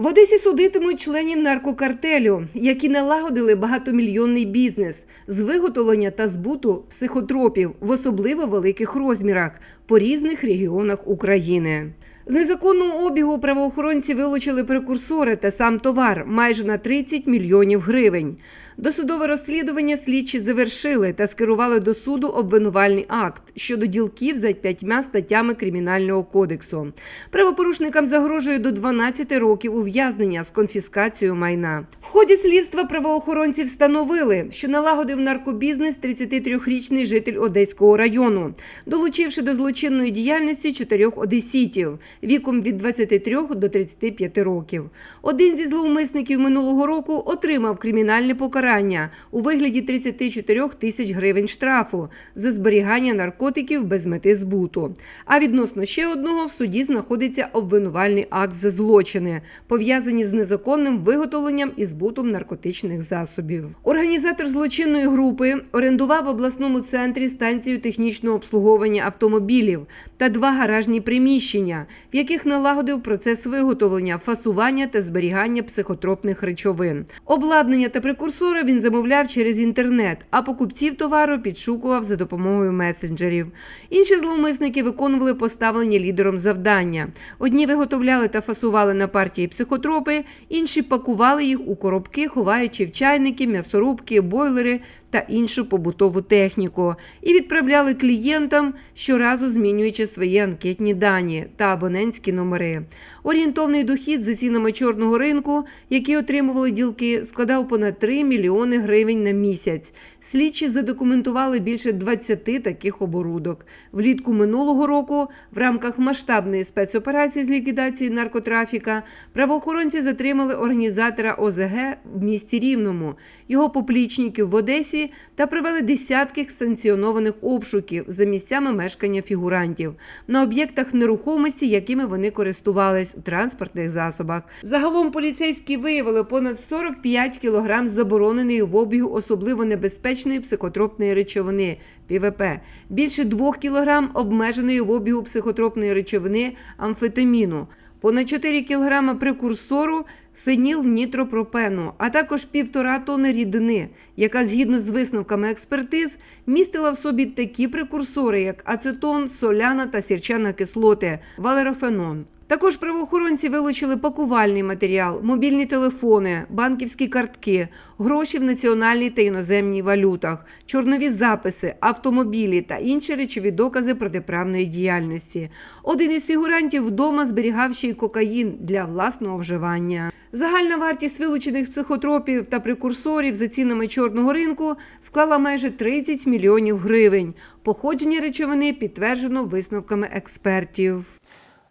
В Одесі судитимуть членів наркокартелю, які налагодили багатомільйонний бізнес з виготовлення та збуту психотропів в особливо великих розмірах по різних регіонах України. З незаконного обігу правоохоронці вилучили прекурсори та сам товар майже на 30 мільйонів гривень. Досудове розслідування слідчі завершили та скерували до суду обвинувальний акт щодо ділків за п'ятьма статтями Кримінального кодексу. Правопорушникам загрожує до 12 років ув'язнення з конфіскацією майна. В ході слідства правоохоронці встановили, що налагодив наркобізнес 33-річний житель Одеського району, долучивши до злочинної діяльності чотирьох одеситів віком від 23 до 35 років. Один зі зловмисників минулого року отримав кримінальне покарання у вигляді 34 тисяч гривень штрафу за зберігання наркотиків без мети збуту. А відносно ще одного в суді знаходиться обвинувальний акт за злочини, пов'язані з незаконним виготовленням і збутом наркотичних засобів. Організатор злочинної групи орендував обласному центрі станцію технічного обслуговування автомобілів та два гаражні приміщення, в яких налагодив процес виготовлення, фасування та зберігання психотропних речовин. Обладнання та прекурсори він замовляв через інтернет, а покупців товару підшукував за допомогою месенджерів. Інші зловмисники виконували поставлені лідером завдання. Одні виготовляли та фасували на партії психотропи, інші пакували їх у коробки, ховаючи в чайники, м'ясорубки, бойлери та іншу побутову техніку, і відправляли клієнтам, щоразу змінюючи свої анкетні дані та абонентські номери. Орієнтовний дохід за цінами чорного ринку, які отримували ділки, складав понад 3 мільйони гривень на місяць. Слідчі задокументували більше 20 таких оборудок. Влітку минулого року, в рамках масштабної спецоперації з ліквідації наркотрафіка, правоохоронці затримали організатора ОЗГ в місті Рівному, його поплічників в Одесі та провели десятки санкціонованих обшуків за місцями мешкання фігурантів на об'єктах нерухомості, якими вони користувались у транспортних засобах. Загалом поліцейські виявили понад 45 кілограм забороненої в обігу особливо небезпечної психотропної речовини ПВП, більше 2 кілограм обмеженої в обігу психотропної речовини амфетаміну, понад 4 кілограми прекурсору фенілнітропропену, а також півтора тонни рідини, яка згідно з висновками експертиз містила в собі такі прекурсори, як ацетон, соляна та сірчана кислоти, валерофенон. Також правоохоронці вилучили пакувальний матеріал, мобільні телефони, банківські картки, гроші в національній та іноземній валютах, чорнові записи, автомобілі та інші речові докази протиправної діяльності. Один із фігурантів вдома зберігав ще й кокаїн для власного вживання. Загальна вартість вилучених психотропів та прекурсорів за цінами чорного ринку склала майже 30 мільйонів гривень. Походження речовини підтверджено висновками експертів.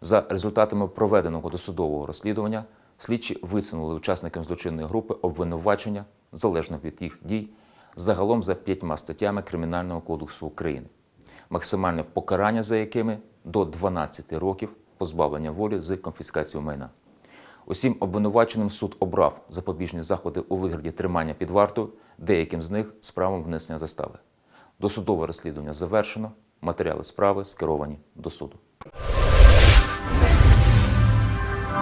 За результатами проведеного досудового розслідування слідчі висунули учасникам злочинної групи обвинувачення залежно від їх дій загалом за п'ятьма статтями Кримінального кодексу України, максимальне покарання за якими до 12 років позбавлення волі з конфіскацією майна. Усім обвинуваченим суд обрав запобіжні заходи у вигляді тримання під вартою, деяким з них з правом внесення застави. Досудове розслідування завершено, матеріали справи скеровані до суду.